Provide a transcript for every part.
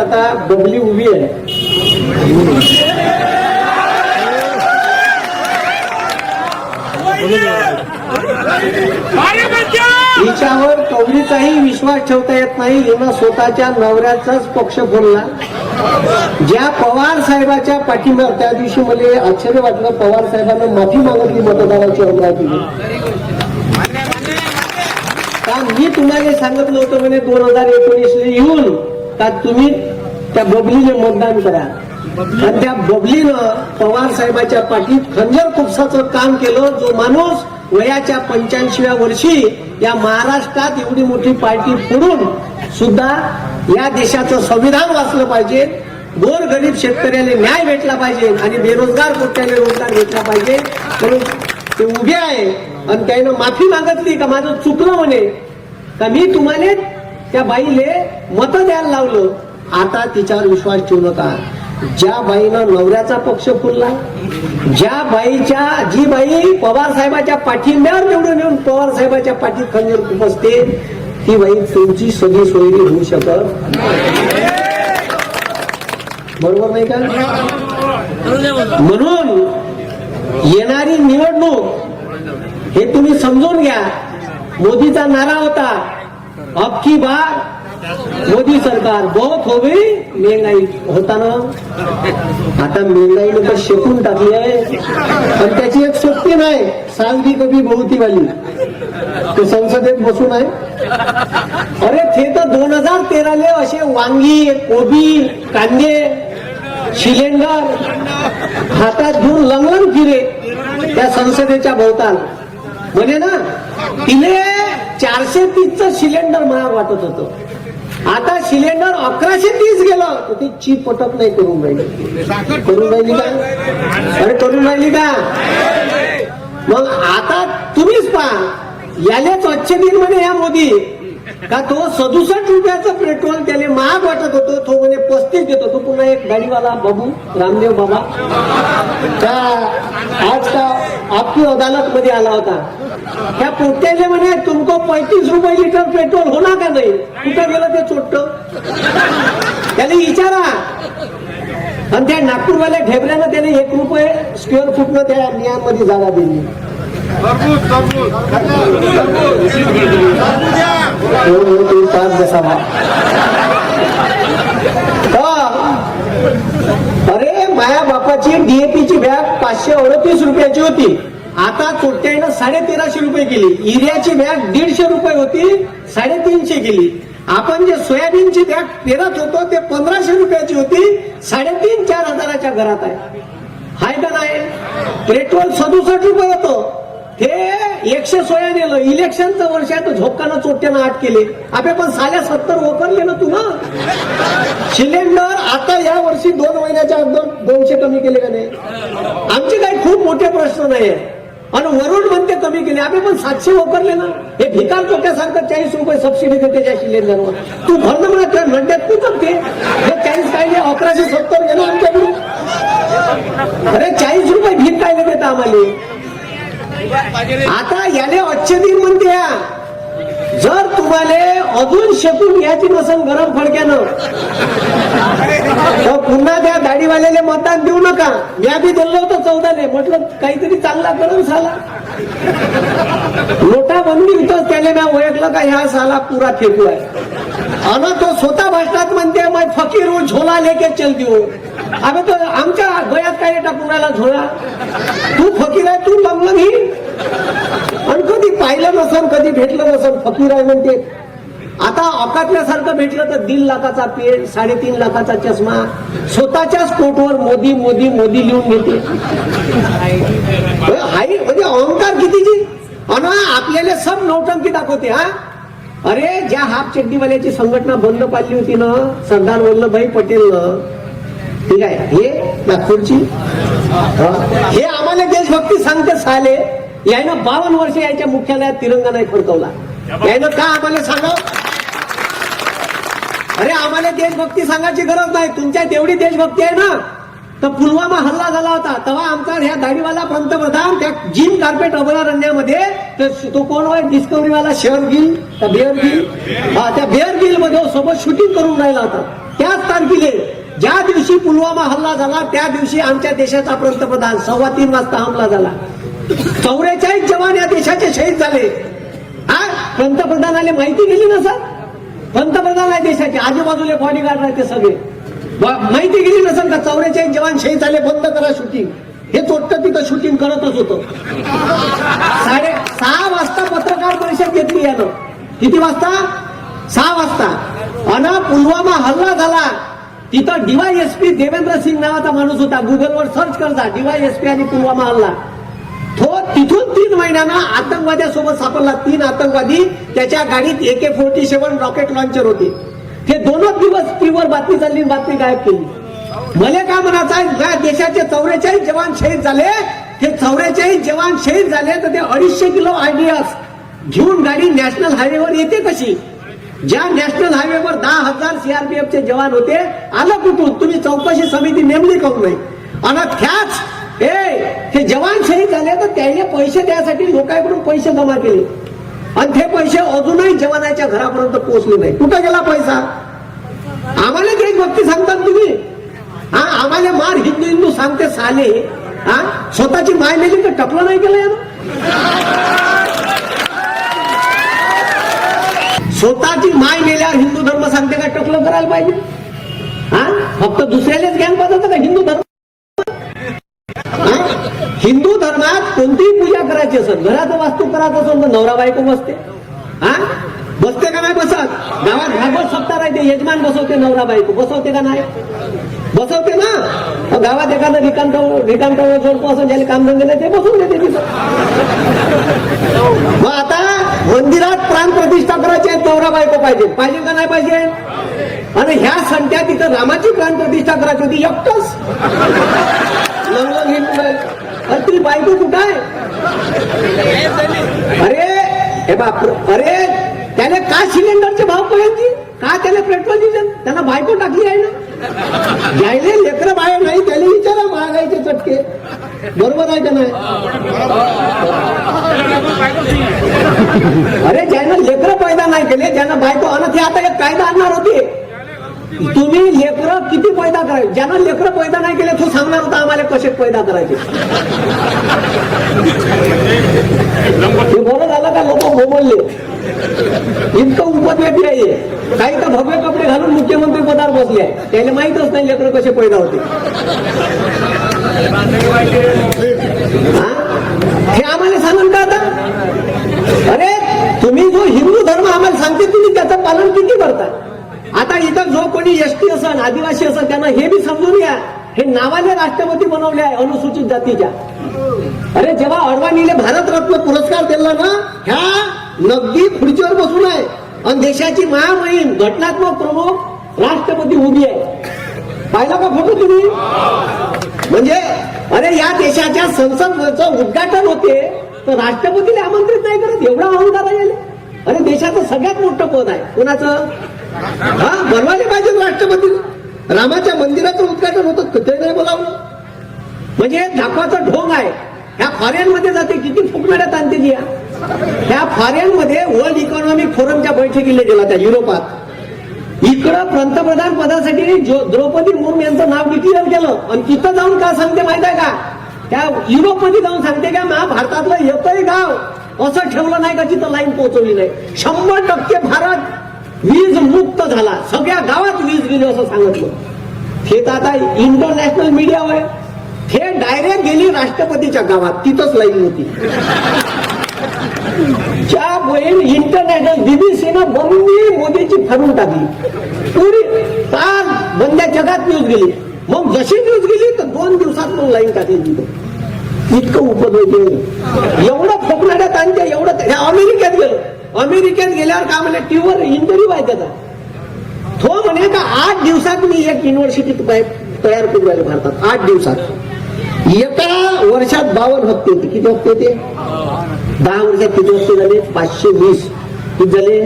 आता बबली उभी आहे हिच्यावर कवडीचाही विश्वास ठेवता येत नाही. हिनं स्वतःच्या नवऱ्याचाच पक्ष बोलला. ज्या पवार साहेबाच्या पाठीमाग त्या दिवशी मला आश्चर्य वाटलं. पवार साहेबांना माफी मागितली मतदाराची अमरावती का मी तुम्हाला सांगितलं होतं म्हणे दोन हजार एकोणीसला येऊन? का तुम्ही त्या बबलीने मतदान करा. आणि त्या बबलीनं पवार साहेबाच्या पाठीत खंजर खुपसाचं काम केलं जो माणूस वयाच्या पंच्याऐंशीव्या वर्षी या महाराष्ट्रात एवढी मोठी पार्टी फोडून सुद्धा या देशाचं संविधान वाचलं पाहिजे गोर गरीब शेतकऱ्याला न्याय भेटला पाहिजे आणि बेरोजगार कोट्याने रोजगार भेटला पाहिजे. म्हणून ते उभे आहे आणि त्यानं माफी मागितली का माझं चुकलं म्हणे. का मी तुम्हाला त्या बाईले मत द्यायला लावलं. आता तिच्यावर विश्वास ठेवू नका. ज्या बाईनं नवऱ्याचा पक्ष फुलला ज्या बाईच्या जी बाई पवार साहेबाच्या पाठिंब्यावर निवडून येऊन पवार साहेबाच्या पाठीत खंजीर खुपसते ती बाई तुमची सगळी सोयरी होऊ शकत बरोबर नाही का? म्हणून येणारी निवडणूक हे तुम्ही समजून घ्या. मोदीचा नारा होता. अब की बार मोदी सरकार बहुत हो गई महंगाई होता ना। आता महंगाई तर शेकून टाकली आहे. पण त्याची एक सोपी नाही सांगली कभी बहुती वाली ते संसदेत बसून आहे. अरे ते तर दोन हजार तेराले असे वांगी कोबी कांदे शिलेंडर हातात घेऊन लंगलंग फिरे त्या संसदेच्या भोवताल. म्हणे ना तिने चारशे तीसचं सिलेंडर महाग वाटत होतं. आता सिलेंडर अकराशे तीस गेलं. तर ती चीप पटत नाही करून राहिली करून राहिली का अरे करून राहिली का मग आता तुम्हीच पहा. यालेच अच्छे दिन म्हणे या मोदी. का तो सदुसष्ट रुपयाचं पेट्रोल त्याने महाग वाटत होतो. तो म्हणे पस्तीस देतो. तो पुन्हा एक गाडीवाला बाबू रामदेव बाबा. त्या आज का आपकी अदालत मध्ये आला होता. त्या पोट्याले म्हणे तुमको पैतीस रुपये लिटर पेट्रोल होणार का नाही? कुठं गेलं ते चोट्ट? त्याने विचारा आणि त्या नागपूरवाल्या ढेबऱ्यानं त्याने एक रुपये स्क्वेअर फूटनं त्या नियमामध्ये जागा दिली. हो, हो, ते पाच बसावा अरे माया बापाची डीएपीची बॅग पाचशे अडतीस रुपयाची होती. आता चोट्यानं साडे तेराशे रुपये केली. युरियाची बॅग दीडशे रुपये होती साडेतीनशे केली. आपण जे सोयाबीनची बॅग पेरत होतो ते पंधराशे रुपयाची होती साडेतीन चार हजाराच्या घरात आहे. हाय का नाही? पेट्रोल सदुसष्ट रुपये होतं. हे एकशे सोया नेलं इलेक्शनचं वर्ष आहे तर झोपकानं चोट्यानं आठ केले. आपे पण साल्या सत्तर वकरले ना तू ना सिलेंडर आता या वर्षी दोन महिन्याच्या अगोदर दोनशे कमी केले का नाही? आमचे काही खूप मोठे प्रश्न नाही आणि वरुण म्हणते कमी केले आम्ही पण सातशे वापरले ना? हे भिकार चोट्यासारखं चाळीस रुपये सबसिडी देते त्या सिलेंडरवर. तू भरणं म्हणा त्या म्हणतात तू जमते हे चाळीस काय नाही अकराशे सत्तर गेलं आमच्याकडून. अरे चाळीस रुपये भीक काय देता आम्हाला? आता याले अच्छे म्हणत्या म्हणते जर तुम्हाला अजून शेकून घ्यायची नसेल गरम फडक्यानं तर पुन्हा त्या दाढीवाल्याला मतदान देऊ नका. या बी दिलं होतं चौदाने म्हटलं काहीतरी चांगला करून साला. नोटाबंदी होतं त्याने ना ओळखलं का ह्या साला पुरा फेकू आहे. अन तो स्वतः भाषणात म्हणते मग फकीर हूं, झोला लेके चलती हो अगं तो आमच्या गळ्यात काय टाकून राहिला झोळा? तू फकीर आहे तू लग्न घे आणि कधी पाहिलं नसन कधी भेटलं नसन फकीर आहे म्हणते. आता अकातल्यासारखं भेटलं तर दीड लाखाचा पेड साडेतीन लाखाचा चष्मा स्वतःच्याच कोटवर मोदी मोदी मोदी लिहून घेते. हाई म्हणजे अहंकार कितीची? अना आपल्याला सब नौटंकी दाखवते हा? अरे ज्या हाफ चड्डीवाल्याची संघटना बंद पाडली होती ना सरदार वल्लभभाई पटेल ठीक आहे? हे नागपूरची? हे? आम्हाला देशभक्ती सांगते साले. यानं बावन्न वर्ष याच्या मुख्यालयात तिरंगा नाही फडकवला. यानं का आम्हाला सांगा? अरे आम्हाला देशभक्ती सांगायची गरज नाही. तुमच्या तेवढी देशभक्ती आहे ना? तर पुलवामा हल्ला झाला होता. तेव्हा आमचा ह्या दाढीवाला पंतप्रधान त्या जिम कार्पेट अभयारण्यामध्ये तर तो कोण होय? डिस्कवरीवाला शेअर गिल त्या बिअर गिल हा त्या बिअर गिलमध्ये सोबत शूटिंग करून राहिला होता. त्याच तारखेला ज्या दिवशी पुलवामा हल्ला झाला त्या दिवशी आमच्या देशाचा पंतप्रधान सव्वा तीन वाजता हमला झाला. चौवेचाळीस जवान या देशाचे शहीद झाले. हा पंतप्रधानाला माहिती गेली ना सर? पंतप्रधान आहे देशाचे. आजूबाजूला बॉडीगार्ड राहते ते सगळे. माहिती गेली नसेल का चौऱ्याचाळीस जवान शहीद झाले बंद करा शूटिंग हे तोटतं तिथं शूटिंग करतच होतं. साडे सहा वाजता पत्रकार परिषद घेतली यानं. किती वाजता? सहा वाजता. अन पुलवामा हल्ला झाला. तिथं डीवायएसपी देवेंद्र सिंग नावाचा माणूस होता. गुगलवर सर्च करता. डीवायएसपी आणि पुलवामा हल्ला. तो तिथून तीन महिन्यानं आतंकवाद्यासोबत सापडला. तीन आतंकवादी त्याच्या गाडीत AK forty seven rocket launcher होते. हे दोनच दिवस टीव्हीवर बातमी चालली बातमी गायब केली. मला काय म्हणायचं आहे? या देशाचे चौवेचाळीस जवान शहीद झाले. हे चौवेचाळीस जवान शहीद झाले तर ते अडीचशे किलो आयडियास घेऊन गाडी नॅशनल हायवेवर येते कशी? ज्या नॅशनल हायवेवर दहा हजार सीआरपीएफचे जवान होते आलं कुठून? तुम्ही चौकशी समिती नेमली करू नये आणि त्याच ए हे जवान शहीद झाले तर त्याने पैसे द्यासाठी लोकांकडून पैसे जमा केले. आणि ते पैसे अजूनही जवानाच्या घरापर्यंत पोहोचले नाही. कुठं गेला पैसा? आम्हाला देशभक्ती सांगतात तुम्ही. हा आम्हाला मार हिंदू हिंदू सांगते साले. हा स्वतःची माय नेली तर टपलं नाही केलं यानं स्वतःची माय नेल्यावर हिंदू धर्म सांगते का? टकलं करायला पाहिजे. हा? फक्त दुसऱ्यालाच ज्ञान पाहतात का हिंदू धर्म? हिंदू धर्मात कोणतीही पूजा करायची असेल घराचं वास्तू करायचं असेल तर नवरा बायको बसते. हा? बसते का नाही बसत? गावात भागवत सत्ता राहते यजमान बसवते नवरा बायको. बसवते का नाही? बसवते ना. गावात एखादं रिकाम रिकाम जोडतो असं ज्याला कामधंदे नाही ते बसवून देते तिथं. मग आता मंदिरात प्राण प्रतिष्ठा करायची चौरा नवरा बायको पाहिजे. पाहिजे का नाही पाहिजे? आणि ह्या संध्या तिथं रामाची प्राण प्रतिष्ठा करायची होती एकटच. घेऊन अरे ती बायको कुठं आहे? अरे हे बाप अरे त्याने का सिलेंडरचे भाव पाहिजे? का त्याने पेट्रोल डिझेल? त्याला बायको टाकली आहे ना? घ्यायले लेकरं बाहेर नाही त्याला विचारा महागाईचे चटके. बरोबर आहे का नाही? अरे ज्यानं लेकरं पैदा नाही केले ज्यानं बायको आणत ते आता एक कायदा आणणार होते. तुम्ही लेकर किती पैदा करायचे ज्यानं लेकरं पैदा नाही केले तो सांगणार होता आम्हाला कसे पैदा करायचे? हे बरं झालं का लोक बोलले इतकं उपद्व्यापी आहे. काही तर भव्य कपडे घालून मुख्यमंत्री पदावर बसले आहे. त्याला माहितच नाही लेकरं कसे पैदा होते. हे आम्हाला सांगून का आता? अरे तुम्ही जो हिंदू धर्म आम्हाला सांगते तुम्ही त्याचं पालन किती करता आता इथं जो कोणी एसटी असन आदिवासी असन त्यांना हे बी समजून घ्या. हे नावाने राष्ट्रपती बनवले आहे अनुसूचित जातीच्या. अरे जेव्हा अडवाणीने भारतरत्न पुरस्कार दिला ना ह्या नगदी खुर्चीवर बसून आहे. आणि देशाची महामहीम घटनात्मक प्रमुख राष्ट्रपती उभी आहे. पाहिला का फोटो तुम्ही? म्हणजे अरे या देशाच्या संसदेचं उद्घाटन होते तर राष्ट्रपतीला आमंत्रित नाही करत एवढा अहंकार आहे. अरे देशाचं सगळ्यात मोठं पद आहे. कोणाचं? हा बनवायला पाहिजे राष्ट्रपती. रामाच्या मंदिराचं उद्घाटन होतं ते नाही बोलावलं. म्हणजे धापाचा ढोंग आहे. ह्या फॉरेन मध्ये जाते किती फुकणाऱ्यात आणते ह्या फॉरेन मध्ये वर्ल्ड इकॉनॉमिक फोरमच्या बैठकीला गेला त्या युरोपात. इकडं पंतप्रधान पदासाठी जो- द्रौपदी मुर्मू यांचं नाव डिक्लेअर केलं. आणि तिथं जाऊन का सांगते माहीत आहे का? त्या युरोपमध्ये जाऊन सांगते का मा भारतातलं येतोय गाव असं ठेवलं नाही का तिथं लाईन पोहोचवली नाही. शंभर टक्के भारत वीज मुक्त झाला. सगळ्या गावात वीज गेली असं सांगितलं. हे तर आता इंटरनॅशनल मीडियावर आहे. हे डायरेक्ट गेली राष्ट्रपतीच्या गावात. तिथंच लाईन होती. ज्या बहीण इंटरनॅशनल बीबीसीनं मम्मी मोदीची फरून टाकली. पुरी पार बंद्या जगात न्यूज गेली. मग जशी न्यूज गेली तर दोन दिवसात मग लाईन टाकली तिथं. इतकं उपद्रव एवढं फोकणाऱ्यात आणते एवढं अमेरिकेत गेलो. अमेरिकेत गेल्यावर काय म्हणे टीव्हीवर इंटरव्ह्यू आहे त्याचा तो म्हणे का आठ दिवसात मी एक युनिव्हर्सिटी तयार करू राहिले भारतात. आठ दिवसात. एका वर्षात बावन्न हप्ते होते. किती हप्ते होते? दहा वर्षात किती वर्ष झाले पाचशे वीस. किती झाले?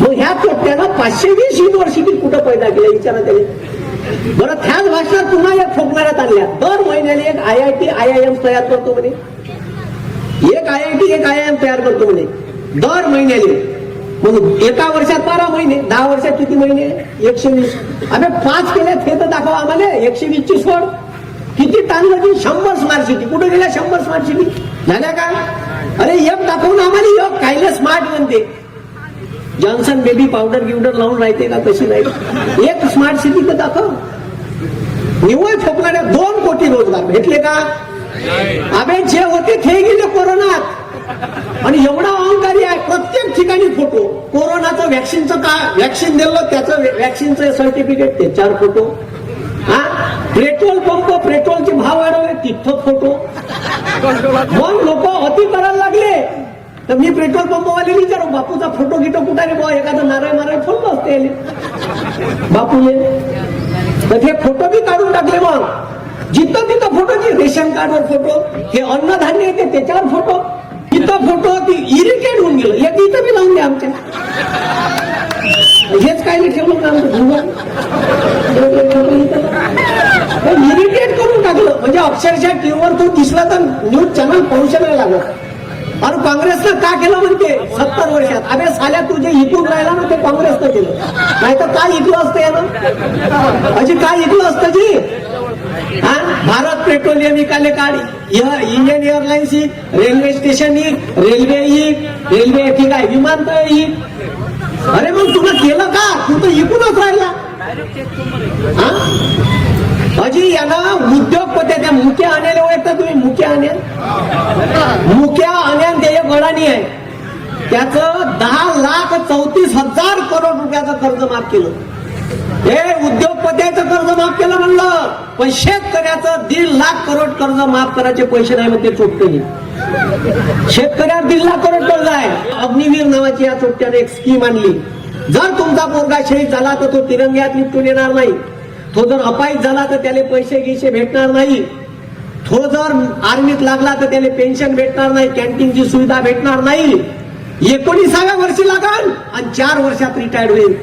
मग ह्या कोट्यानं पाचशे वीस युनिव्हर्सिटी कुठं पैदा केल्या विचारा त्याने बरं त्याच भाषा पुन्हा या ठोकणाऱ्यात आणल्या. दर महिन्याने एक I I T I I M तयार करतो म्हणे. एक आय आय टी एक आय आय एम तयार करतो म्हणे. दर महिन्याने मग एका वर्षात बारा महिने दहा वर्षात किती महिने? एकशे वीस. अरे पाच केले ते तर दाखवा आम्हाला. एकशे वीस ची सोड. किती ताण शंभर स्मार्ट सिटी. कुठे गेल्या शंभर स्मार्ट सिटी? झाल्या का? अरे एक दाखवून आम्हाला एक खायला स्मार्ट म्हणते जॉन्सन बेबी पावडर गिवडर लावून राहते का कशी नाही? एक स्मार्ट सिटी तर दाखव. निवळ ठोकणाऱ्या दोन कोटी रोजगार. भेटले का? अबे जे होते ते गेले कोरोनात. आणि एवढा अहंकारी आहे प्रत्येक ठिकाणी फोटो. कोरोनाचं व्हॅक्सिनचं का व्हॅक्सिन दिलं त्याचं व्हॅक्सिनचं सर्टिफिकेट ते चार फोटो. हा? पेट्रोल पंप पेट्रोलचे भाव वाढवले तिथं फोटो. मग लोक अति करायला लागले. तर मी पेट्रोल पंपवाले विचारू बापूचा फोटो गिटो कुठे रे बुवा? एखादं नारळ माराय फोन असते याले. बापूले. तर ते फोटो बी काढून टाकले मग. जिथं तिथं फोटोची रेशन कार्डवर फोटो हे अन्नधान्य येते त्याच्यावर फोटो. तिथं फोटो ती इरिटेट होऊन गेलं. एक इथं बी लावून द्या आमच्या. हेच काय नाही ठेवलं का आमचं इरिटेट करून टाकलं. म्हणजे अक्षरशः टीव्हीवर तो दिसला तर न्यूज चॅनल पाहू नाही लागत अरे काँग्रेसनं का केलं म्हणते? सत्तर वर्षात. अरे साल्या तू जे इथून राहिला ना ते काँग्रेसनं केलं. नाही तर काय इकलं असतं यानं? अजी काय इकलं असतं जी? हा? भारत पेट्रोलियम निकाले काढ. इंडियन एअरलाइन्स ही रेल्वे स्टेशन ही रेल्वे ही रेल्वे ठीक आहे विमानतळ ही. अरे मग तुला केलं का? तू तर इकूनच राहिला. म्हणजे हा? अजी यानं उद्योगपती त्या मुक्या आण्याला ओळखता तुम्ही मुक्या आण्या. मुक्या आण्यान ते एक अडाणी आहे. त्याच दहा लाख चौतीस हजार करोड रुपयाचं कर्ज माफ केलं. हे उद्योगपत्याचं कर्ज माफ केलं म्हणलं. पण शेतकऱ्याचं दीड लाख करोड कर्ज माफ करायचे पैसे नाही मग ते चोपटेने. शेतकऱ्यावर दीड लाख करोड कर्ज आहे. अग्निवीर नावाची या चोपट्याने एक स्कीम आणली. जर तुमचा पोरगा शहीद झाला तर तो तिरंग्यात निपटून येणार नाही. तो जर अपाहित झाला तर त्याला पैसे गिसे भेटणार नाही. तो जर आर्मीत लागला तर त्याला पेन्शन भेटणार नाही कॅन्टीनची सुविधा भेटणार नाही. एकोणीसाव्या वर्षी लागल आणि चार वर्षात रिटायर्ड होईल.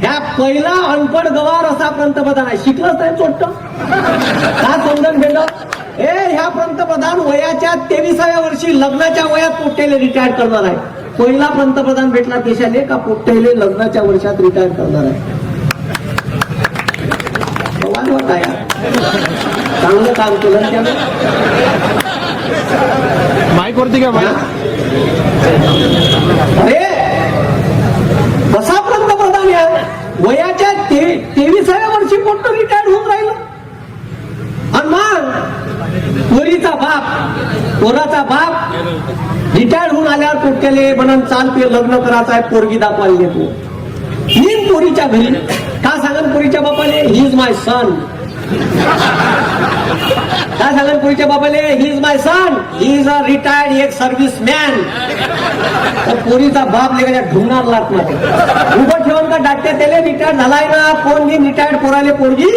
ह्या पहिला अनपड गवार असा पंतप्रधान आहे. शिकलंच नाही चोट्ट. का समजून भेटत ए ह्या पंतप्रधान वयाच्या तेविसाव्या वर्षी लग्नाच्या वयात पोट्याले रिटायर करणार आहे. पहिला पंतप्रधान भेटला देशाने का पोट्याले लग्नाच्या वर्षात रिटायर करणार आहे? भगवान चांगलं काम केलं त्यानं. माईक वरती माईक अरे कसा पंतप्रधान या? वयाच्या ते- तेविसाव्या वर्षी पोट्ट रिटायर होऊन राहिलं. आणि मग पोरीचा बाप पोराचा बाप रिटायर होऊन आल्यावर पोट्याले म्हणून चाल ते लग्न करायचं आहे पोरगी दाखवायला येतो येईन पोरीच्या घरी. का सांगन पोरीच्या बापाले? ही इज माय सन काय झालं पोरीच्या बाबाले he is my son he is a retired एक सर्व्हिस मॅन तर पोरीचा बाप लेखाच्या ढुंगणार लागत नाही उभं ठेवून का डाट्या त्याला रिटायर्ड झालाय ना? फोन घेईन रिटायर्ड पोराले पोरगी.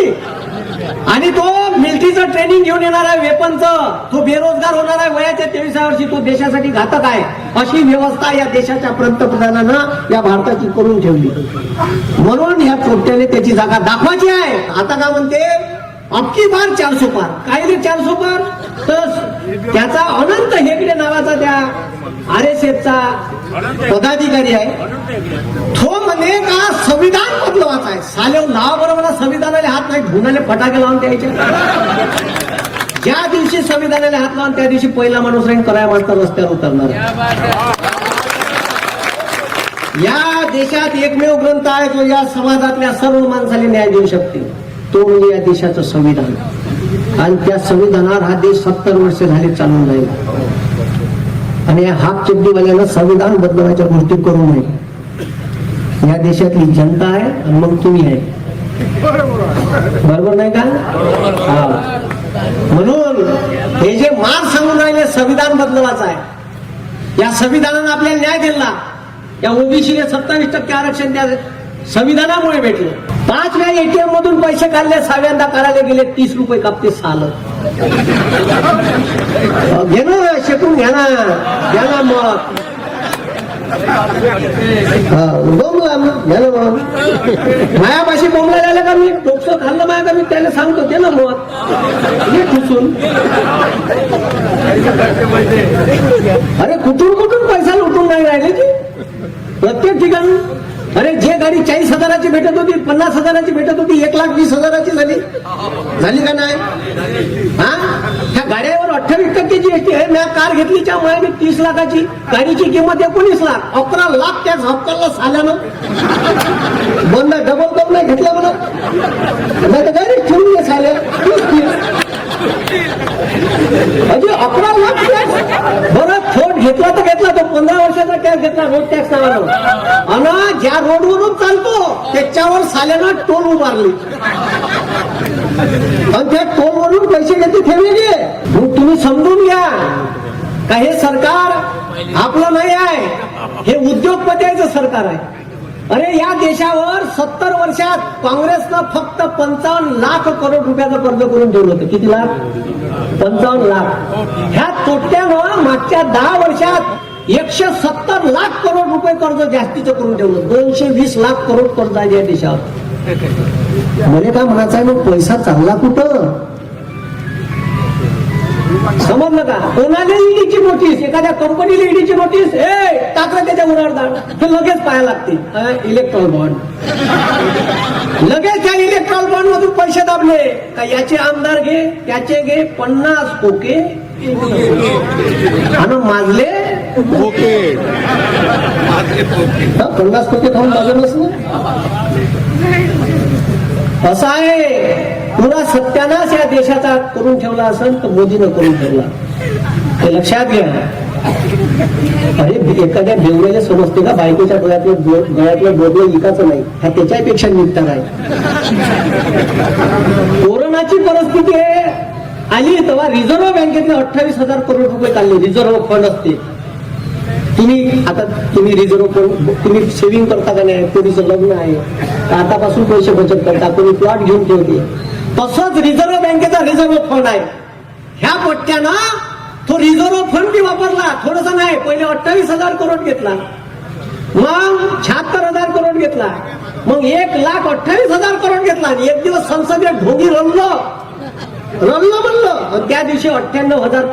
आणि तो मिलिटरीचं ट्रेनिंग घेऊन येणार आहे वेपनचं तो बेरोजगार होणार आहे वयाच्या तेवीसा वर्षी तो देशासाठी घातक आहे. अशी व्यवस्था या देशाच्या पंतप्रधानानं या भारताची करून ठेवली. म्हणून या चोट्याने त्याची जागा दाखवायची आहे. आता का म्हणते? अबकी बार चार पार. काय रे चारसो पार? तर त्याचा अनंत हेगडे नावाचा त्या आर एस एफचा पदाधिकारी आहे. तो म्हणे का संविधान बदलवायचं आहे? साले नाव बरोबर संविधानाला हात नाही. ढुंगाले फटाके लावून द्यायचे ज्या दिवशी संविधानाला हात लावून त्या दिवशी पहिला माणूस राहील कराया माणसा रस्त्यावर उतरणार. या देशात एकमेव ग्रंथ आहे जो या समाजातल्या सर्व माणसाला न्याय देऊ शकते. तो म्हणजे या देशाचं संविधान. आणि त्या संविधानावर हा देश सत्तर वर्ष झाले चालून राहील. आणि या हाफ चिड्डीवाल्यानं संविधान बदलवायच्या गोष्टी करू नये. या देशातली जनता आहे आणि मग तुम्ही आहे. बरोबर नाही का? हा. म्हणून हे जे मार सांगून राहिले संविधान बदलवायचं आहे. या संविधानानं आपल्याला न्याय दिला. या ओबीसीने सत्तावीस टक्के आरक्षण त्या संविधानामुळे भेटलं. पाच वेळा एटीएम मधून पैसे काढले सहाव्यांदा काढायला गेले तीस रुपये कापते साल. घे ना शेकून घ्या ना. घ्या ना मग. बोंबला मग, घ्या ना मग. मायापाशी बोंबला झालं का मी? डोकं खाल्लं माया का मी? त्याला सांगतो ते ना मग. ये ठुसून अरे कुठून कुठून पैसा लुटून नाही राहिले की? प्रत्येक ठिकाणी. अरे जे गाडी चाळीस हजाराची भेटत होती पन्नास हजाराची भेटत होती एक लाख वीस हजाराची झाली. झाली का नाही? हा? ह्या गाड्यावर अठ्ठावीस टक्केची एसटी आहे. मी कार घेतलीच्या मुळे तीस लाखाची गाडीची किंमत एकोणीस लाख अकरा लाख त्या हक्काला साल्यानं बंद डबल डब नाही घेतला म्हणा नाही तर डायरेक्ट ठेवून घे साल्या अकरा लाख बरं थोट घेतला तर घेतला तो पंधरा वर्षाचा टॅक्स घेतला रोड टॅक्स नावानं आणि ज्या रोडवरून चालतो त्याच्यावर साल्यानं टोल उभारली. आणि त्या टोलवरून पैसे घेते ठेवलेले मग तुम्ही समजून घ्या का हे सरकार आपलं नाही आहे हे उद्योगपत्याचं सरकार आहे. अरे या देशावर सत्तर वर्षात काँग्रेसनं फक्त पंचावन्न लाख करोड रुपयाचं कर्ज करून ठेवलं होतं. किती लाख? पंचावन्न लाख. ह्या तोट्यानं मागच्या दहा वर्षात एकशे सत्तर लाख करोड रुपये कर्ज जास्तीचं करून ठेवलं. दोनशे वीस लाख करोड कर्ज आहे या देशावर. मला काय म्हणायचं आहे मग पैसा चालला कुठं? समजलं का? कोणाला ईडीची नोटीस एखाद्या कंपनीला ईडीची नोटीस ए टाकलं त्याच्या हे लगेच पाया लागते. इलेक्ट्रॉल बॉन्ड लगेच त्या इलेक्ट्रॉल बॉन्ड मधून पैसे दाबले. का याचे आमदार घे त्याचे घे पन्नास कोके आणि माजले. ओके हा, पन्नास कोके खाऊन दाबलेच ना. असा आहे. पुरा सत्यानाश या देशाचा करून ठेवला असेल तर मोदीनं करून ठेवला. हे लक्षात घ्या. अरे एखाद्या बेवड्याला समजते का? बायकोच्या डोळ्यातलं गळ्यातलं डोकं विकायचं नाही. हा त्याच्यापेक्षा निघता आहे कोरोनाची परिस्थिती आहे. आली तेव्हा रिझर्व्ह बँकेतले अठ्ठावीस हजार करोड रुपये काढले. रिझर्व्ह फंड असते. तुम्ही आता तुम्ही रिझर्व्ह फंड तुम्ही सेव्हिंग करता का नाही? कोणीचं लग्न आहे? तर आतापासून पैसे बचत करता. कोणी प्लॉट घेऊन ठेवते. तसंच रिझर्व्ह बँकेचा रिझर्व्ह फंड आहे. ह्या पट्ट्यानं तो रिझर्व्ह फंड बी वापरला. थोडस नाही पहिले अठ्ठावीस हजार करोड घेतला. मग शहात्तर हजार करोड घेतला. मग एक लाख अठ्ठावीस हजार करोड घेतला. आणि एक दिवस संसदेत ढोंगी रमलं रमलं म्हणलं. त्या दिवशी अठ्ठ्याण्णव हजार